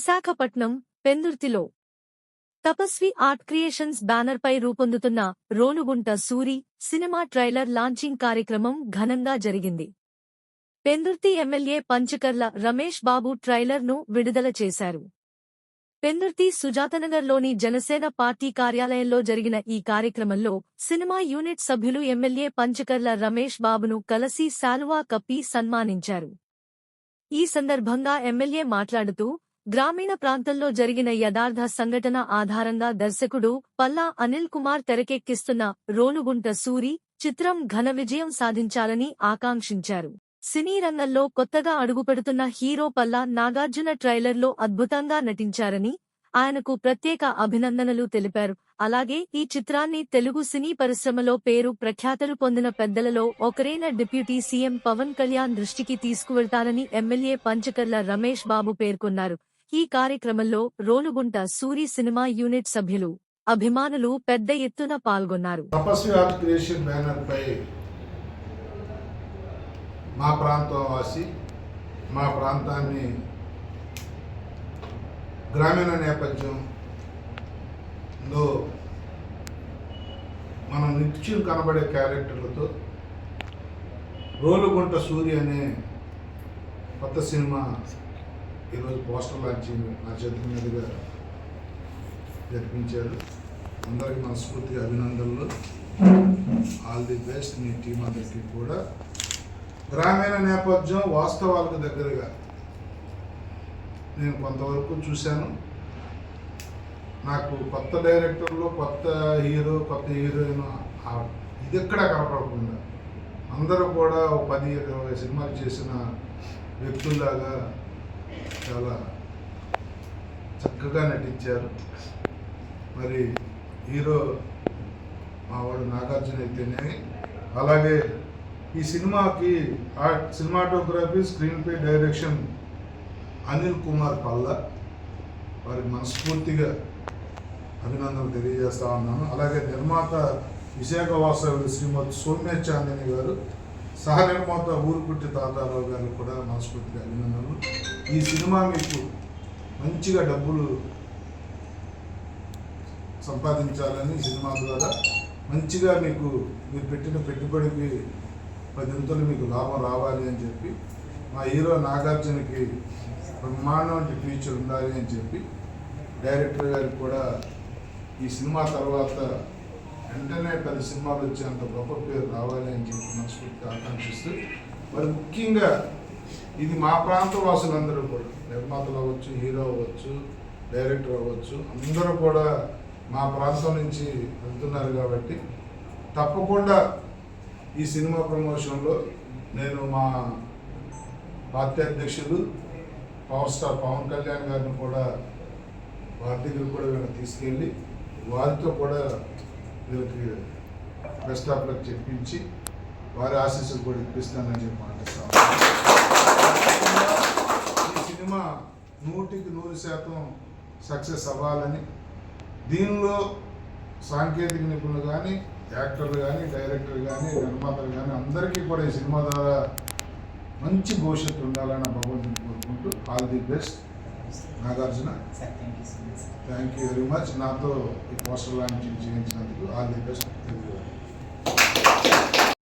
విశాఖపట్నం పెందుర్తిలో తపస్వి art creations banner పై రూపొందుతున్న Rolugunta Suri cinema trailer launching కార్యక్రమం ఘనంగా జరిగింది. పెందుర్తి ఎమ్మెల్యే పంచకర్ల రమేష్ బాబు ట్రైలర్ను విడుదల చేశారు. పెందుర్తి సుజాతనగర్లోని జనసేన పార్టీ కార్యాలయంలో జరిగిన ఈ కార్యక్రమంలో సినిమా యూనిట్ సభ్యులు ఎమ్మెల్యే పంచకర్ల రమేష్ బాబును కలసి శాలువా కప్పి సన్మానించారు. ఈ సందర్భంగా ఎమ్మెల్యే మాట్లాడుతూ గ్రామీణ ప్రాంతంలో జరిగిన యథార్థ సంఘటన ఆధారంగా దర్శకుడు పల్లా అనిల్ కుమార్ తెరకెక్కిస్తున్న రోలుగుంట సూరి చిత్రం ఘన విజయం సాధించాలని ఆకాంక్షించారు. సినీ రంగంలో కొత్తగా అడుగుపెడుతున్న హీరో పల్లా నాగార్జున ట్రైలర్లో అద్భుతంగా నటించారని ఆయనకు ప్రత్యేక అభినందనలు తెలిపారు. అలాగే ఈ చిత్రాన్ని తెలుగు సినీ పరిశ్రమలో పేరు ప్రఖ్యాతలు పొందిన పెద్దలలో ఒకరైన డిప్యూటీ సీఎం పవన్ కళ్యాణ్ దృష్టికి తీసుకువెళ్తారని ఎమ్మెల్యే పంచకర్ల రమేష్ బాబు పేర్కొన్నారు. ఈ కార్యక్రమంలో రోలుగుంట సూరి సినిమా యూనిట్ సభ్యులు అభిమానులు పెద్ద ఎత్తున పాల్గొన్నారు. మా ప్రాంతం వాసి మా ప్రాంతాన్ని గ్రామీణ నేపథ్యంలో మనం నిత్యం కనబడే క్యారెక్టర్లతో రోలుగుంట సూర్య అనే కొత్త సినిమా ఈరోజు పోస్టర్ లాంచింగ్ నా చేతుల మీదుగా జరిపించారు. అందరికి మనస్ఫూర్తి అభినందనలు. ఆల్ ది బెస్ట్ మీ టీం అందరికీ కూడా. గ్రామీణ నేపథ్యం వాస్తవాలకు దగ్గరగా నేను కొంతవరకు చూశాను. నాకు కొత్త డైరెక్టర్లు కొత్త హీరో కొత్త హీరోయిన్ ఇది ఎక్కడ కనపడకుండా అందరూ కూడా ఒక పది ఇరవై సినిమాలు చేసిన వ్యక్తుల్లాగా చాలా చక్కగా నటించారు. మరి హీరో మావాడు నాగార్జున అయితేనే. అలాగే ఈ సినిమాకి ఆ cinematography screenplay direction Anil Kumar Palla. వారికి మనస్ఫూర్తిగా అభినందనలు తెలియజేస్తా ఉన్నాను. అలాగే నిర్మాత విశాఖ వాసవి శ్రీమతి సౌమ్య చాందిని గారు సహ నిర్మాత ఊరుకుట్టి తాతారావు గారికి కూడా మనస్ఫూర్తిగా అభినందనలు. ఈ సినిమా మీకు మంచిగా డబ్బులు సంపాదించాలని సినిమా ద్వారా మంచిగా మీకు మీరు పెట్టిన పెట్టుబడికి పదింతలు మీకు లాభం రావాలి అని చెప్పి మా హీరో నాగార్జునకి బ్రహ్మాండం ఫ్యూచర్ ఉండాలి అని చెప్పి డైరెక్టర్ గారికి కూడా ఈ సినిమా తర్వాత వెంటనే పది సినిమాలు వచ్చేంత గొప్ప పేరు రావాలి ఆకాంక్షిస్తూ మరి ముఖ్యంగా ఇది మా ప్రాంత వాసులందరూ కూడా నిర్మాతలు అవ్వచ్చు హీరో అవ్వచ్చు డైరెక్టర్ అవ్వచ్చు అందరూ కూడా మా ప్రాంతం నుంచి వెళ్తున్నారు కాబట్టి తప్పకుండా ఈ సినిమా ప్రమోషన్లో నేను మా పార్టీ అధ్యక్షులు పవర్ స్టార్ పవన్ కళ్యాణ్ గారిని కూడా వారి దగ్గర కూడా వీళ్ళని తీసుకెళ్ళి వారితో కూడా వీళ్ళకి బెస్ట్ ఆఫ్ లక్ చెప్పించి వారి ఆశీస్సులు కూడా ఇప్పిస్తానని చెప్పి మాట్లాడతాను ఈ సినిమా నూటికి నూరు శాతం సక్సెస్ అవ్వాలని దీనిలో సాంకేతిక నిపుణులు కానీ యాక్టర్లు కానీ డైరెక్టర్ కానీ నిర్మాతలు కానీ అందరికీ కూడా ఈ సినిమా ద్వారా మంచి భవిష్యత్తు ఉండాలని భగవంతుని కోరుకుంటూ all the best. Nagarjuna. Thank you very much నాతో ఈ పోస్టర్ లాంచ్ చేయించినందుకు ఆల్ ది బెస్ట్.